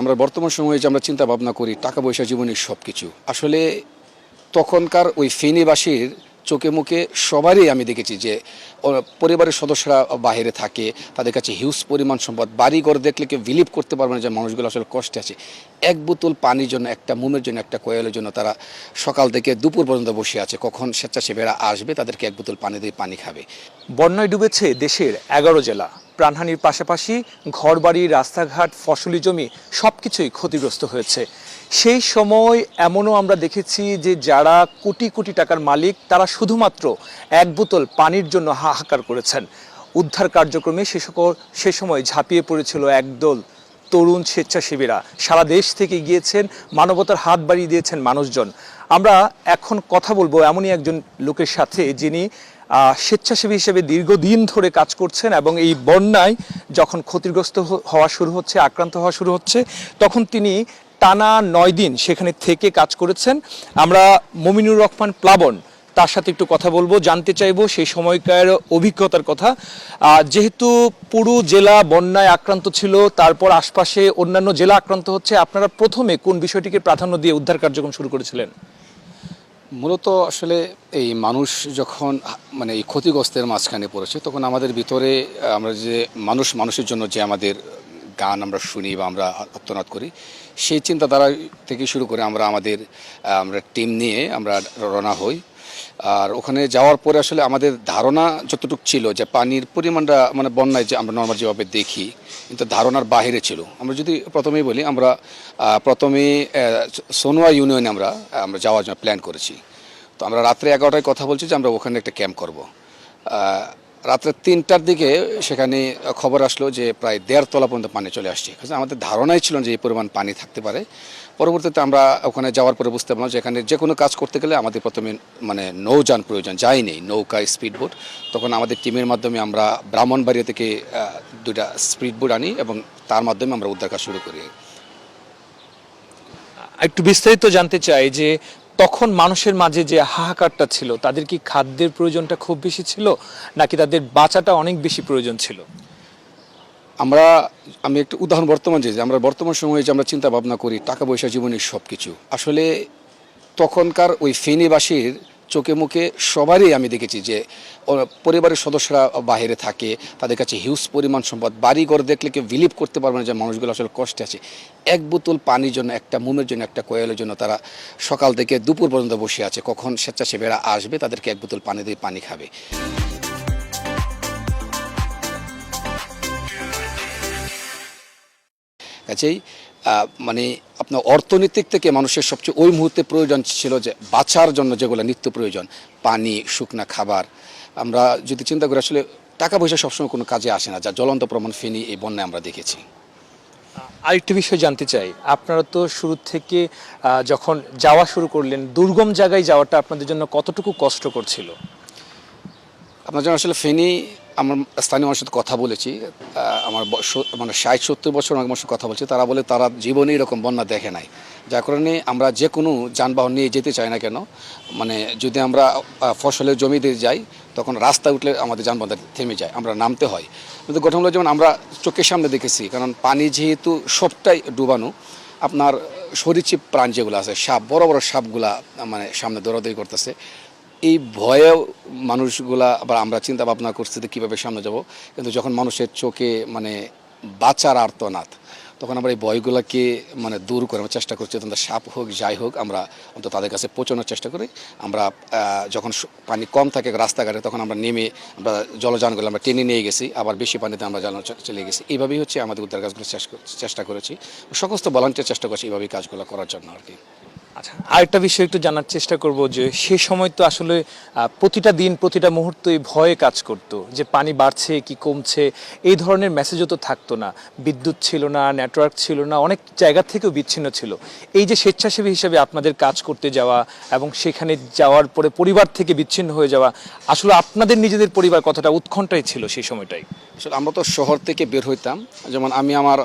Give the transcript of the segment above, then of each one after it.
আমরা বর্তমান সময়ে যে আমরা চিন্তা ভাবনা করি টাকা পয়সা জীবনের সব কিছু আসলে তখনকার ওই ফেনীবাসীর চোখে মুখে সবারই আমি দেখেছি যে পরিবারের সদস্যরা বাইরে থাকে, তাদের কাছে হিউজ পরিমাণ সম্পদ বাড়ি ঘর দেখলে কেউ বিলিভ করতে পারবে না যে মানুষগুলো আসলে কষ্টে আছে। এক বোতল পানির জন্য, একটা মুমের জন্য, একটা কোয়েলের জন্য তারা সকাল থেকে দুপুর পর্যন্ত বসে আছে। কখন স্বেচ্ছাসেবীরা আসবে, তাদেরকে এক বোতল পানি দিয়ে পানি খাবে। বন্যায় ডুবেছে দেশের এগারো জেলা। প্রাণহানির পাশাপাশি ঘরবাড়ি, রাস্তাঘাট, ফসলি জমি সব কিছুই ক্ষতিগ্রস্ত হয়েছে। সেই সময় এমনও আমরা দেখেছি যে যারা কোটি কোটি টাকার মালিক, তারা শুধুমাত্র এক বোতল পানির জন্য হাহাকার করেছেন। উদ্ধার কার্যক্রমে সে সকল, সে সময় ঝাঁপিয়ে পড়েছিল একদল তরুণ স্বেচ্ছাসেবীরা। সারা দেশ থেকে গিয়েছেন, মানবতার হাত বাড়িয়ে দিয়েছেন মানুষজন। আমরা এখন কথা বলব এমনই একজন লোকের সাথে যিনি স্বেচ্ছাসেবী হিসেবে দীর্ঘদিন ধরে কাজ করছেন এবং এই বন্যায় যখন ক্ষতিগ্রস্ত হওয়া শুরু হচ্ছে, আক্রান্ত হওয়া শুরু হচ্ছে, তখন তিনি টানা নয় দিন সেখানে থেকে কাজ করেছেন। আমরা মমিনুর রহমান প্লাবন, তার সাথে একটু কথা বলব, জানতে চাইব সেই সময়কার অভিজ্ঞতার কথা। যেহেতু পুরো জেলা বন্যায় আক্রান্ত ছিল, তারপর আশপাশে অন্যান্য জেলা আক্রান্ত হচ্ছে, আপনারা প্রথমে কোন বিষয়টিকে প্রাধান্য দিয়ে উদ্ধার কার্যক্রম শুরু করেছিলেন? মূলত আসলে এই মানুষ যখন মানে এই ক্ষতিগ্রস্তের মাঝখানে পড়েছে, তখন আমাদের ভিতরে আমরা যে মানুষ, মানুষের জন্য যে আমাদের গান আমরা শুনি বা আমরা আত্মনাদ করি, সেই চিন্তাধারা থেকে শুরু করে আমরা আমাদের আমরা টিম নিয়ে আমরা রওনা হই। আর ওখানে যাওয়ার পরে আসলে আমাদের ধারণা যতটুকু ছিল যে পানির পরিমাণটা মানে বন্যায় যে আমরা নর্মাল যেভাবে দেখি, কিন্তু ধারণার বাহিরে ছিল। আমরা যদি প্রথমেই বলি, আমরা প্রথমে সোনোয়া ইউনিয়নে আমরা আমরা যাওয়ার জন্য প্ল্যান করেছি। তো আমরা রাত্রে এগারোটায় কথা বলছি যে আমরা ওখানে একটা ক্যাম্প করব। রাত্রে তিনটার দিকে সেখানে খবর আসলো যে প্রায় দেড় তলা পর্যন্ত পানি চলে আসছে। আমাদের ধারণাই ছিল যে এই পরিমাণ পানি থাকতে পারে। পরবর্তীতে আমরা ওখানে যাওয়ার পরে বুঝতে পারলাম যে এখানে যে কোনো কাজ করতে গেলে আমাদের প্রথমে মানে নৌযান প্রয়োজন, যাই নেই, নৌকা, স্পিডবোট। তখন আমাদের টিমের মাধ্যমে আমরা ব্রাহ্মণবাড়িয়া থেকে দুইটা স্পিডবোট আনি এবং তার মাধ্যমে আমরা উদ্ধার কাজ শুরু করি। একটু বিস্তারিত জানতে চাই যে তখন মানুষের মাঝে যে হাহাকারটা ছিল, তাদের কি খাদ্যের প্রয়োজনটা খুব বেশি ছিল, নাকি তাদের বাঁচাটা অনেক বেশি প্রয়োজন ছিল? আমরা, আমি একটু উদাহরণ বর্তমান যে আমরা বর্তমান সময়ে যে আমরা চিন্তা ভাবনা করি, টাকা পয়সা, জীবনের সব কিছু আসলে তখনকার ওই ফেনীবাসীর চোখে মুখে সবারই আমি দেখেছি যে পরিবারের সদস্যরা বাইরে থাকে, তাদের কাছে হিউজ পরিমাণ সম্পদ বাড়ি ঘর দেখলে কেউ বিলিভ করতে পারবে না যে মানুষগুলো আসলে কষ্টে আছে। এক বোতল পানির জন্য, একটা মুমের জন্য, একটা কোয়েলের জন্য তারা সকাল থেকে দুপুর পর্যন্ত বসে আছে। কখন স্বেচ্ছাসেবীরা আসবে, তাদেরকে এক বোতল পানি দিয়ে পানি খাবে। কাছেই মানে আপনার অর্থনৈতিক থেকে মানুষের সবচেয়ে ওই মুহূর্তে প্রয়োজন ছিল যে বাঁচার জন্য যেগুলো নিত্য প্রয়োজন পানি শুকনা খাবার। আমরা যদি চিন্তা করি আসলে টাকা পয়সা সবসময় কোনো কাজে আসে না যা জ্বলন্ত প্রমাণ ফেনি এই বন্যায় আমরা দেখেছি। আরেকটি বিষয় জানতে চাই। আপনারা তো শুরু থেকে যখন যাওয়া শুরু করলেন দুর্গম জায়গায় যাওয়াটা আপনাদের জন্য কতটুকু কষ্টকর ছিল? আপনার জন্য আসলে ফেনি আমার স্থানীয় মানুষের কথা বলেছি। আমার মানে ষাট, সত্তর বছর অনেক মানুষের কথা বলছি, তারা বলে তারা জীবনে এরকম বন্যা দেখে নাই। যার কারণে আমরা যে কোনো যানবাহন নিয়ে যেতে চাই না কেন মানে যদি আমরা ফসলের জমিতে যাই, তখন রাস্তা উঠলে আমাদের যানবাহন থেমে যায়, আমরা নামতে হয়। কিন্তু ঘটনাগুলো যেমন আমরা চোখের সামনে দেখেছি, কারণ পানি যেহেতু সবটাই ডুবানো, আপনার সরীসৃপ প্রাণ যেগুলো আছে, সাপ, বড় বড় সাপগুলা মানে সামনে দৌড়াদৌড়ি করতেছে এই ভয়ে মানুষগুলা, আবার আমরা চিন্তা ভাবনা করছি যে কীভাবে সামনে যাব, কিন্তু যখন মানুষের চোখে মানে বাঁচার আর্তনাদ, তখন আমরা এই ভয়গুলোকে মানে দূর করার চেষ্টা করছি তখন সাপ হোক, যাই হোক, আমরা অন্তত তাদের কাছে পৌঁছানোর চেষ্টা করি। আমরা যখন পানি কম থাকে রাস্তাঘাটে, তখন আমরা নেমে আমরা জলযানগুলো আমরা টেনে নিয়ে গেছি, আবার বেশি পানিতে আমরা জ্বালানো চলে গেছি। এইভাবেই হচ্ছে আমাদের উদ্ধার কাজগুলো চেষ্টা করেছি। সমস্ত ভলান্টিয়ার চেষ্টা করছি এইভাবেই কাজগুলো করার জন্য আর কি। আচ্ছা আরেকটা বিষয় একটু জানার চেষ্টা করব যে সে সময় তো আসলে প্রতিটা দিন, প্রতিটা মুহূর্তই ভয়ে কাজ করতো, যে পানি বাড়ছে, কি কমছে, এই ধরনের মেসেজও তো থাকতো না। বিদ্যুৎ ছিল না নেটওয়ার্ক ছিল না, অনেক জায়গা থেকেও বিচ্ছিন্ন ছিল। এই যে স্বেচ্ছাসেবী হিসেবে আপনাদের কাজ করতে যাওয়া এবং সেখানে যাওয়ার পরে পরিবার থেকে বিচ্ছিন্ন হয়ে যাওয়া, আসলে আপনাদের নিজেদের পরিবার কতটা উৎকণ্ঠাই ছিল সেই সময়টাই আসলে আমরা তো শহর থেকে বের হইতাম। যেমন আমি আমার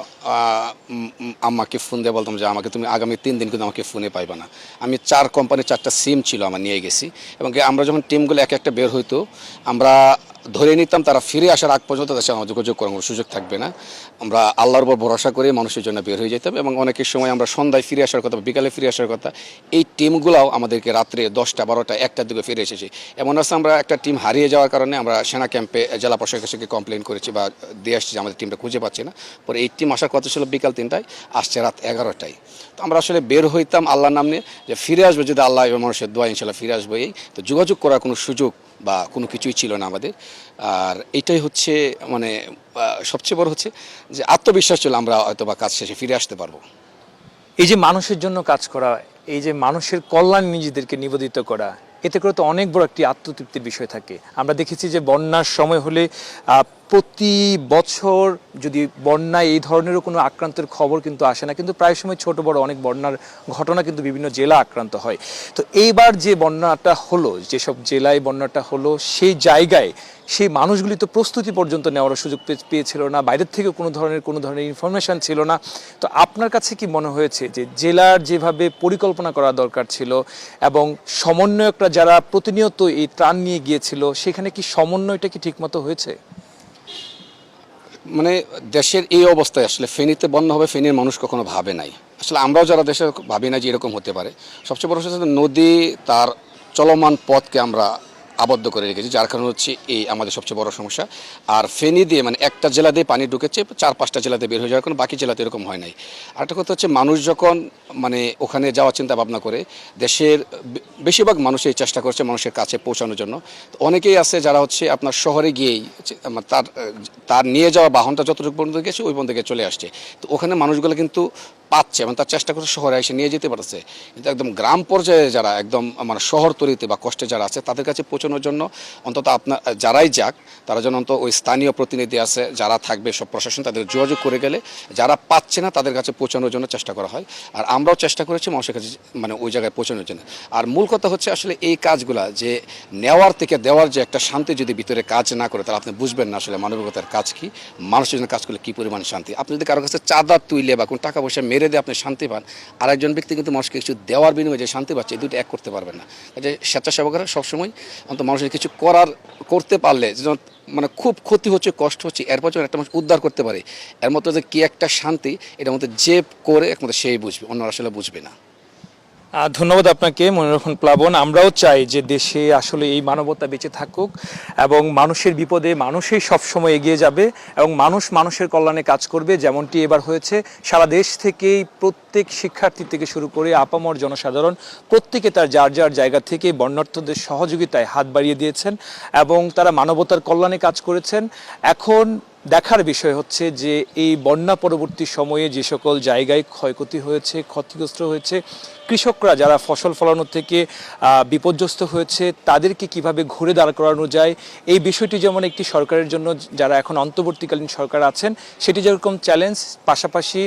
আম্মাকে ফোন দিয়ে বলতাম যে, আমাকে তুমি আগামী তিন দিন কিন্তু আমাকে ফোনে পাইবা না। আমি চার কোম্পানির চারটা সিম ছিল আমার, নিয়ে গেছি। এবং আমরা যখন টিমগুলো এক একটা বের হইতো, আমরা ধরে নিতাম তারা ফিরে আসার আগ পর্যন্ত তাদের সাথে যোগাযোগ করার কোনো সুযোগ থাকবে না। আমরা আল্লাহর উপর ভরসা করে মানুষের জন্য বের হয়ে যেতাম এবং অনেকের সময় আমরা সন্ধ্যায় ফিরে আসার কথা বিকালে ফিরে আসার কথা, এই টিমগুলোও আমাদেরকে রাত্রে দশটা, বারোটা, একটার দিকে ফিরে এসেছে। এমন আছে আমরা একটা টিম হারিয়ে যাওয়ার কারণে আমরা সেনা ক্যাম্পে জেলা প্রশাসকের কাছে কমপ্লেন করেছি বা দিয়ে আসছি আমাদের টিমটা খুঁজে পাচ্ছি না। পরে এই টিম আসার কথা ছিল বিকাল তিনটায়, আসছে রাত এগারোটায়। তো আমরা আসলে বের হইতাম আল্লাহর নাম নিয়ে যে ফিরে আসবে যদি আল্লাহ এবং মানুষের দোয়া ইনশাল্লাহ ফিরে আসবে এই। তো যোগাযোগ করার কোনো সুযোগ বা কোনো কিছুই ছিল না আমাদের। আর এটাই হচ্ছে মানে সবচেয়ে বড় হচ্ছে যে আত্মবিশ্বাস ছিল আমরা হয়তো বা কাজ শেষে ফিরে আসতে পারব। এই যে মানুষের জন্য কাজ করা, এই যে মানুষের কল্যাণ নিজেদেরকে নিবেদিত করা, এতে করে তো অনেক বড় একটি আত্মতৃপ্তির বিষয় থাকে। আমরা দেখেছি যে বন্যার সময় হলে প্রতি বছর যদি বন্যায় এই ধরনেরও কোনো আক্রান্তের খবর কিন্তু আসে না, কিন্তু প্রায় সময় ছোট বড় অনেক বন্যার ঘটনা কিন্তু বিভিন্ন জেলা আক্রান্ত হয়। তো এইবার যে বন্যাটা হলো, যেসব জেলায় বন্যাটা হলো, সেই জায়গায় সেই মানুষগুলি তো প্রস্তুতি পর্যন্ত নেওয়ার সুযোগ পেয়েছিল না, বাইরের থেকে কোনো ধরনের কোনো ধরনের ইনফরমেশন ছিল না। তো আপনার কাছে কি মনে হয়েছে যে জেলার যেভাবে পরিকল্পনা করা দরকার ছিল এবং সমন্বয়করা যারা প্রতিনিয়ত এই ত্রাণ নিয়ে গিয়েছিল, সেখানে কি সমন্বয়টা কি ঠিকমতো হয়েছে? মানে দেশের এই অবস্থায় আসলে ফেনীতে বন্যা হবে, ফেনীর মানুষ কখনো ভাবে নাই। আসলে আমরাও যারা দেশে ভাবি না যে এরকম হতে পারে, সবচেয়ে বড় নদী তার চলমান পথকে আমরা আবদ্ধ করে রেখেছি, যার কারণে হচ্ছে এই আমাদের সবচেয়ে বড় সমস্যা। আর ফেনী দিয়ে মানে একটা জেলা দিয়ে পানি ঢুকেছে, চার পাঁচটা জেলাতে বের হয়ে যাওয়ার কারণে বাকি জেলাতে এরকম হয় নাই। আরেকটা কথা হচ্ছে মানুষ যখন মানে ওখানে যাওয়ার চিন্তা ভাবনা করে, দেশের বেশিরভাগ মানুষই চেষ্টা করছে মানুষের কাছে পৌঁছানোর জন্য। তো অনেকেই আছে যারা হচ্ছে আপনার শহরে গিয়েই তার তার নিয়ে যাওয়া বাহনটা যতটুকু পর্যন্ত গেছে, ওই পর্যন্ত চলে আসছে। তো ওখানে মানুষগুলো কিন্তু পাচ্ছে মানে তার চেষ্টা করছে শহরে এসে নিয়ে যেতে পারছে। কিন্তু একদম গ্রাম পর্যায়ে যারা একদম মানে শহর তরিতে বা কষ্টে যারা আছে, তাদের কাছে পৌঁছানোর জন্য অন্তত আপনার, যারাই যাক, তারা যেন অন্তত ওই স্থানীয় প্রতিনিধি আছে, যারা থাকবে, সব প্রশাসন তাদের যোগাযোগ করে গেলে যারা পাচ্ছে না, তাদের কাছে পৌঁছানোর জন্য চেষ্টা করা হয়। আর আমরাও চেষ্টা করেছি মানুষের কাছে মানে ওই জায়গায় পৌঁছানোর জন্য। আর মূল কথা হচ্ছে আসলে এই কাজগুলা, যে নেওয়ার থেকে দেওয়ার যে একটা শান্তি যদি ভিতরে কাজ না করে, তাহলে আপনি বুঝবেন না আসলে মানবিকতার কাজ কি, মানুষের জন্য কাজ করলে কি পরিমাণ শান্তি। আপনি যদি কারও কাছে চাঁদা তুইলে বা কোনো টাকা পয়সা মেরে দিয়ে আপনি শান্তি পান। আর একজন ব্যক্তি কিন্তু মানুষকে কিছু দেওয়ার বিনিময়ে যে শান্তি পাচ্ছে দুটো এক করতে পারবেন না। যে স্বেচ্ছাসেবকরা সবসময় অন্তত মানুষের কিছু করার, করতে পারলে মানে খুব ক্ষতি হচ্ছে, কষ্ট হচ্ছে, এরপর যখন একটা মানুষ উদ্ধার করতে পারে। এর মতো যে কী একটা শান্তি, এটার মধ্যে যে করে একমাত্র সেই বুঝবে, অন্যরা আসলে বুঝবে না। ধন্যবাদ আপনাকে মনিরক্ষণ প্লাবন। আমরাও চাই যে দেশে আসলে এই মানবতা বেঁচে থাকুক এবং মানুষের বিপদে মানুষই সবসময় এগিয়ে যাবে এবং মানুষ মানুষের কল্যাণে কাজ করবে, যেমনটি এবার হয়েছে। সারা দেশ থেকেই প্রত্যেক শিক্ষার্থী থেকে শুরু করে আপামর জনসাধারণ প্রত্যেকে তার যার যার জায়গা থেকে বন্যার্থদের সহযোগিতায় হাত বাড়িয়ে দিয়েছেন এবং তারা মানবতার কল্যাণে কাজ করেছেন। এখন দেখার বিষয় হচ্ছে যে এই বন্যা পরবর্তী সময়ে যে সকল জায়গায় ক্ষয়ক্ষতি হয়েছে, ক্ষতিগ্রস্ত হয়েছে, কৃষকরা যারা ফসল ফলানোর থেকে বিপর্যস্ত হয়েছে, তাদেরকে কীভাবে ঘুরে দাঁড় করানো যায়? এই বিষয়টি যেমন একটি সরকারের জন্য, যারা এখন অন্তর্বর্তীকালীন সরকার আছেন, সেটি যেরকম চ্যালেঞ্জ পাশাপাশি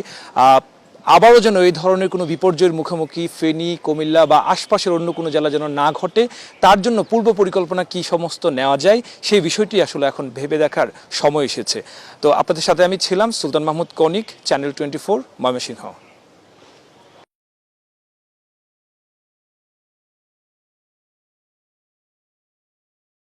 আবারও যেন এই ধরনের কোনো বিপর্যয়ের মুখোমুখি ফেনী, কুমিল্লা বা আশপাশের অন্য কোনো জেলা যেন না ঘটে, তার জন্য পূর্ব পরিকল্পনা কি সমস্ত নেওয়া যায়, সেই বিষয়টি আসলে এখন ভেবে দেখার সময় এসেছে। তো আপনাদের সাথে আমি ছিলাম সুলতান মাহমুদ কনিক চ্যানেল টোয়েন্টি ফোর ময়মনসিংহ।